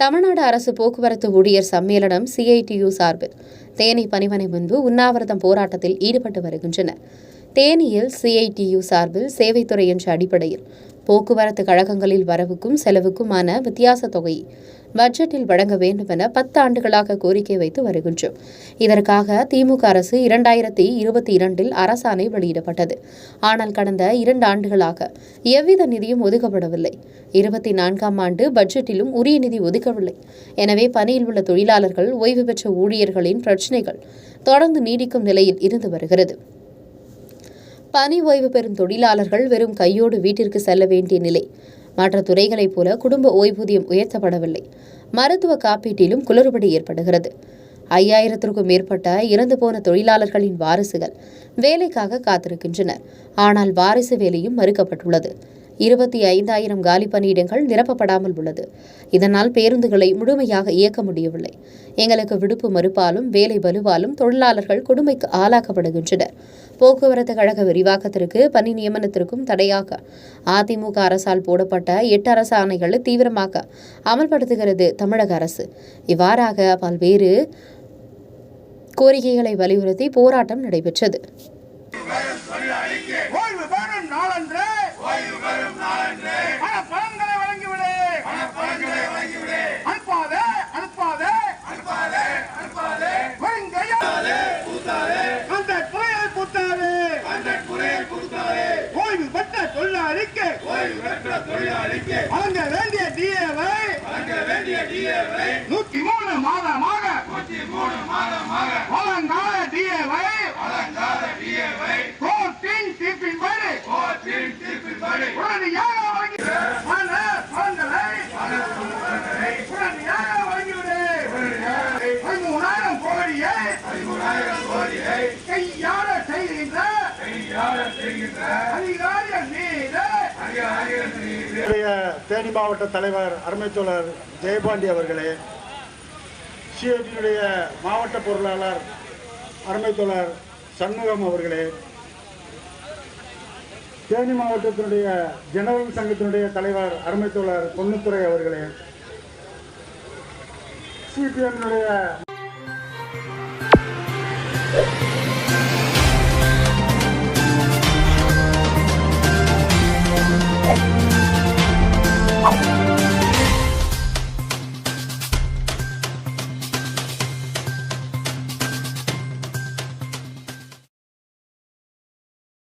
தமிழ்நாடு அரசு போக்குவரத்து ஊழியர் சம்மேளனம் சிஐடியு சார்பில். தேனி பணிமனை முன்பு உண்ணாவிரதம் போராட்டத்தில் ஈடுபட்டு வருகின்றனர். தேனியில் சிஐடியு சார்பில் சேவைத்துறை என்ற அடிப்படையில் போக்குவரத்து கழகங்களில் வரவுக்கும் செலவுக்குமான வித்தியாச தொகை பட்ஜெட்டில் வழங்க வேண்டும் என பத்து ஆண்டுகளாக கோரிக்கை வைத்து வருகின்றோம். இதற்காக திமுக அரசு இரண்டாயிரத்தி இருபத்தி இரண்டில் அரசாணை வெளியிடப்பட்டது. ஆனால் கடந்த இரண்டு ஆண்டுகளாக எவ்வித நிதியும் ஒதுக்கப்படவில்லை. இருபத்தி நான்காம் ஆண்டு பட்ஜெட்டிலும் உரிய நிதி ஒதுக்கவில்லை. எனவே பணியில் உள்ள தொழிலாளர்கள் ஓய்வு பெற்ற ஊழியர்களின் பிரச்சினைகள் தொடர்ந்து நீடிக்கும் நிலையில் இருந்து வருகிறது. பணி ஓய்வு பெறும் தொழிலாளர்கள் வெறும் கையோடு வீட்டிற்கு செல்ல வேண்டிய நிலை. மற்ற துறைகளைப் போல குடும்ப ஓய்வூதியம் உயர்த்தப்படவில்லை. மருத்துவ காப்பீட்டிலும் குளறுபடி ஏற்படுகிறது. ஐயாயிரத்திற்கும் மேற்பட்ட இறந்து போன தொழிலாளர்களின் வாரிசுகள் வேலைக்காக காத்திருக்கின்றனர். ஆனால் வாரிசு வேலையும் மறுக்கப்பட்டுள்ளது. இருபத்தி ஐந்தாயிரம் காலி பணியிடங்கள் நிரப்பப்படாமல் உள்ளது. இதனால் பேருந்துகளை முழுமையாக இயக்க முடியவில்லை. எங்களுக்கு விடுப்பு மறுப்பாலும் வேலை வலுவாலும் தொழிலாளர்கள் கொடுமைக்கு ஆளாக்கப்படுகின்றனர். போக்குவரத்து கழக விரிவாக்கத்திற்கு பணி நியமனத்திற்கும் தடையாக அதிமுக அரசால் போடப்பட்ட எட்டு அரசு ஆணைகளை தீவிரமாக அமல்படுத்துகிறது தமிழக அரசு. இவ்வாறாக பல்வேறு கோரிக்கைகளை வலியுறுத்தி போராட்டம் நடைபெற்றது ஓய்வு பெறும் நாளன்று பண பலன்களை வழங்கிவிடு அனுப்பாதே அனுப்பாதே வெறுங்கையா அந்த புயல் புத்தாது ஓய்வு பெற்ற தொழிலாளிக்கு வழங்க வேண்டிய டிஏவை நூத்தி மூணு மாதமாக வழங்காத டிஏவை கோர்ட்டின் தீர்ப்பின்படி உடனடியாக வழங்கி பண பலன்களை உடனடியாக வழங்கிவிடு. பதிமூணாயிரம் கோடியை கையாள செய்கின்ற அதிகாரிகள் மீது என்னுடைய தேனி மாவட்ட தலைவர் அருமைச்சோழர் ஜெயபாண்டி அவர்களே சிஐடியுடைய மாவட்ட பொருளாளர் அருமைத்தோழர் சண்முகம் அவர்களே தேனி மாவட்டத்தினுடைய ஜெனரல் சங்கத்தினுடைய தலைவர் அருமைத்தோழர் பொன்னுத்துறை அவர்களே சிபிஎம்னுடைய